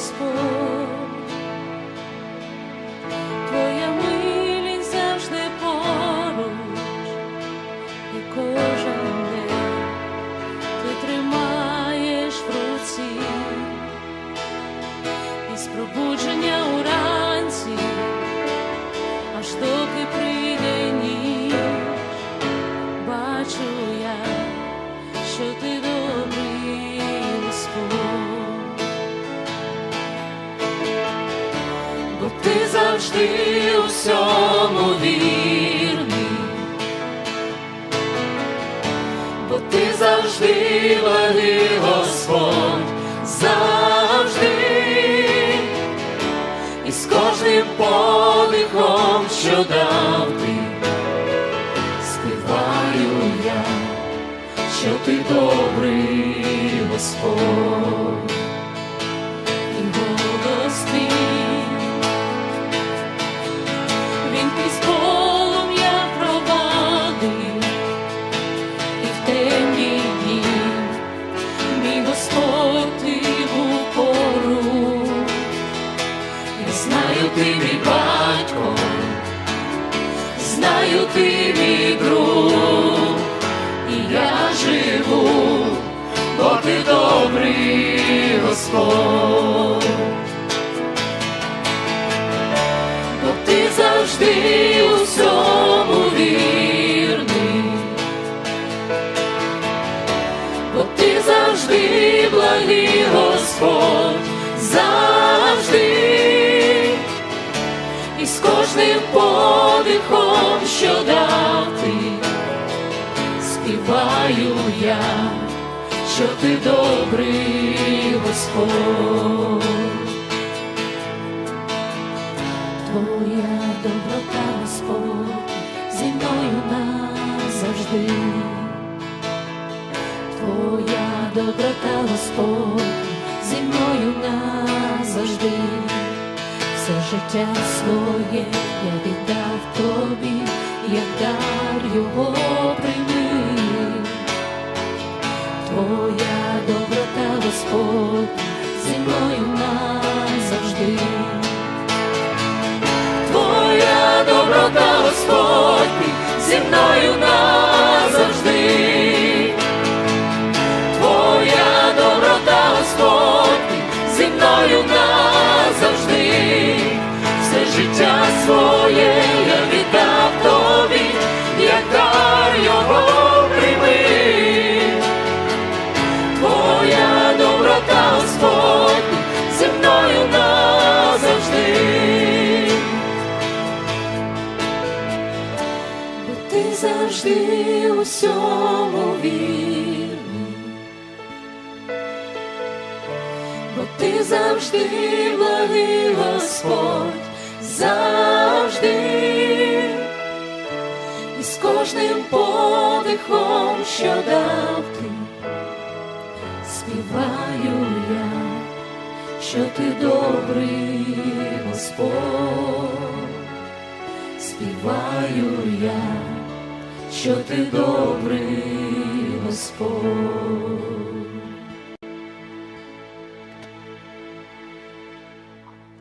Господь, Твоя милість завжди поруч, і кожен ти тримаєш в руці, із пробудження уранці, аж доки прийде завжди у всьому вірний, бо ти завжди благий Господь, завжди, і з кожним подихом, що дав ти, співаю я, що ти добрий Господь. me. І з кожним подихом, що дав ти, співаю я, що ти добрий Господь. Твоя доброта, Господь, зі мною назавжди. Твоя доброта, Господь, зі мною назавжди. Все життя своє я віддав тобі, як дар його прийми. Твоя доброта, Господь, зі мною назавжди. Твоя доброта, Господь, зі мною назавжди. Завжди у всьому вірний, бо ти завжди благий Господь, завжди, і з кожним подихом, що дав ти, співаю я, що ти добрий Господь. Співаю я, що ти добрий.